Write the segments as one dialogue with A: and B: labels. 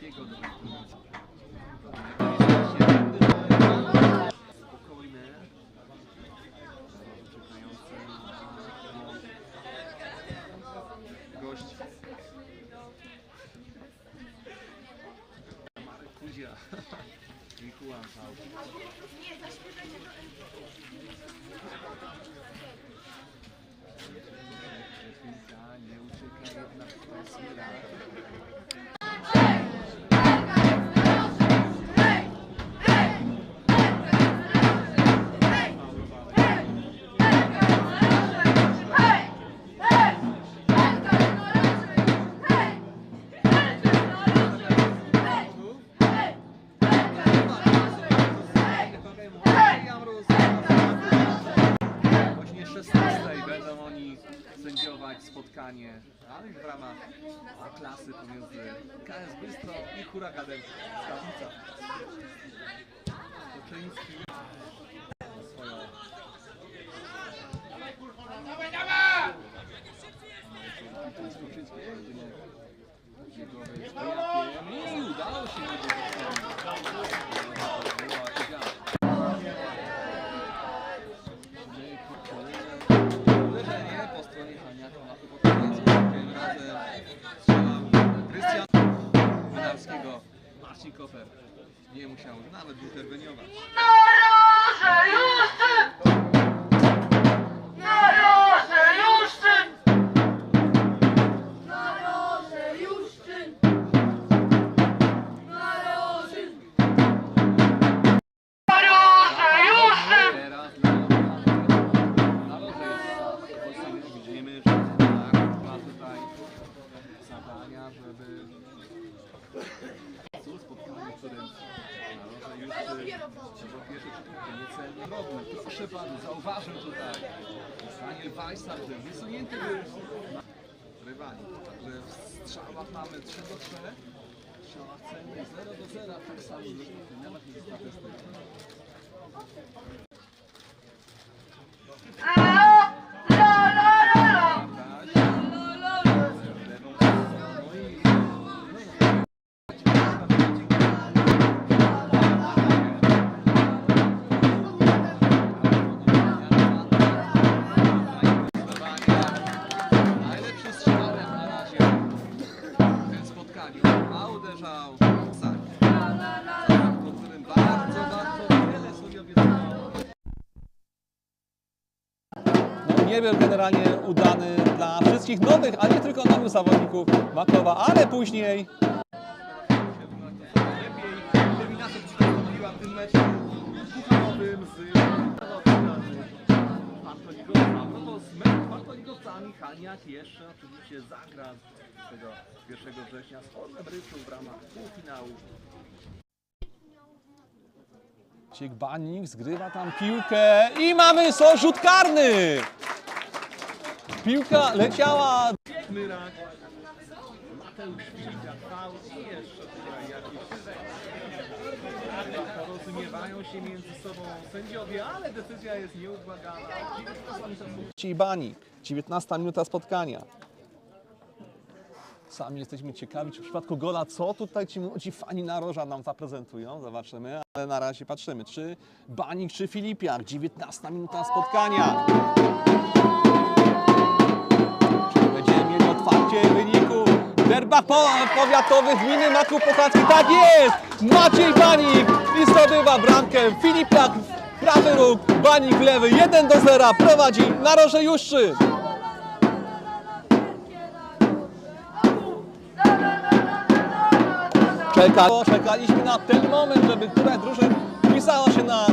A: Niemieckiego do Spokojne. Czekające na gość. Kuzia. Mikułan Pał. Nie ucieka jednak Tasmira. O spotkanie, ale w ramach klasy pomiędzy KS Bystro i Huraganem Skawnica. Toczyński swoją Marcin Koper nie musiał nawet interweniować. Proszę pana, zauważył tutaj Daniel Weissart, wysunięty był na rywali. Także w strzałach mamy 3 do 3. W strzałach cennych 0 do 0, tak samo zresztą nawet nie statystyki. Spotkaniu, a uderzał Saki, po którym bardzo, bardzo wiele sobie.
B: No, generalnie udany dla wszystkich nowych, a nie tylko nowych zawodników Makowa, ale później
A: Lepiej w tym meczu z Bartoligowca. Bo z meczu z Bartoligowcami Haniak jeszcze oczywiście zagra tego 1 września z Orłem Ryczą w ramach półfinału.
B: Ciek Banik zgrywa tam piłkę i mamy so rzut karny! Piłka leciała
C: Filipiak fał i jeszcze tutaj jakieś porozumiewają się między sobą sędziowie, ale decyzja jest nieubłagana.
A: Ci Banik, 19 minuta spotkania. Sami jesteśmy ciekawi, czy w przypadku gola, co tutaj ci młodzi fani naroża nam zaprezentują. Zobaczymy, ale na razie patrzymy, czy Banik, czy Filipiak. 19 minuta spotkania. Po, powiatowych gminy Maków Puchacki? Tak jest! Maciej Banik i zdobywa bramkę. Filipiak prawy róg, Banik lewy. 1 do 0 prowadzi naroże Juszczy. Czeka, czekaliśmy na ten moment, żeby któraś drużyn wpisała się na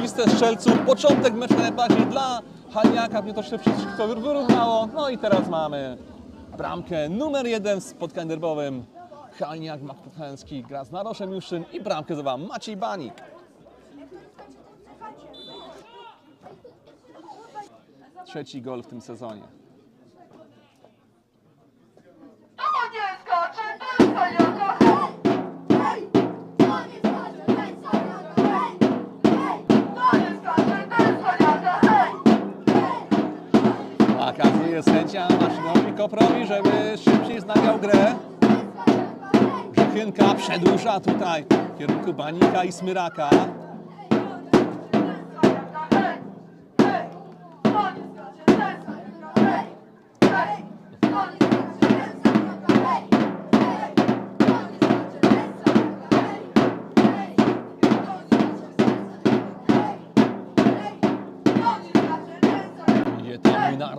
A: listę strzelców. Początek meczu najbardziej dla Haniaka, mnie to się wszystko wyrównało. No i teraz mamy bramkę numer jeden w spotkaniu derbowym. Haniak Makpuchański gra z Naroszem Juszczyn i bramkę zdobywa Maciej Banik. Trzeci gol w tym sezonie. Nakazuje sędzia Koprowi, żeby szybciej znawiał grę. Grzechynka przedłuża tutaj w kierunku Banika i Smyraka.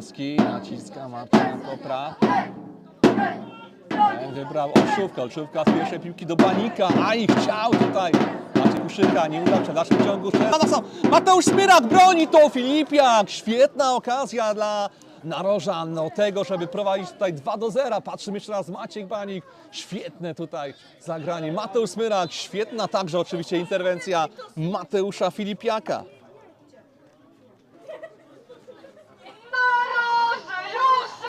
A: Młynarski, naciska Marcina Kopra. Ten wybrał Olszówkę, Olszówka z pierwszej piłki do Banika, a i chciał tutaj Maciej Kuszyka, nie udał się w dalszym ciągu. Mateusz Smyrak broni to Filipiak, świetna okazja dla Narożan do tego, żeby prowadzić tutaj 2 do 0. Patrzymy jeszcze raz Maciek Banik, świetne tutaj zagranie. Mateusz Smyrak, świetna także oczywiście interwencja Mateusza Filipiaka.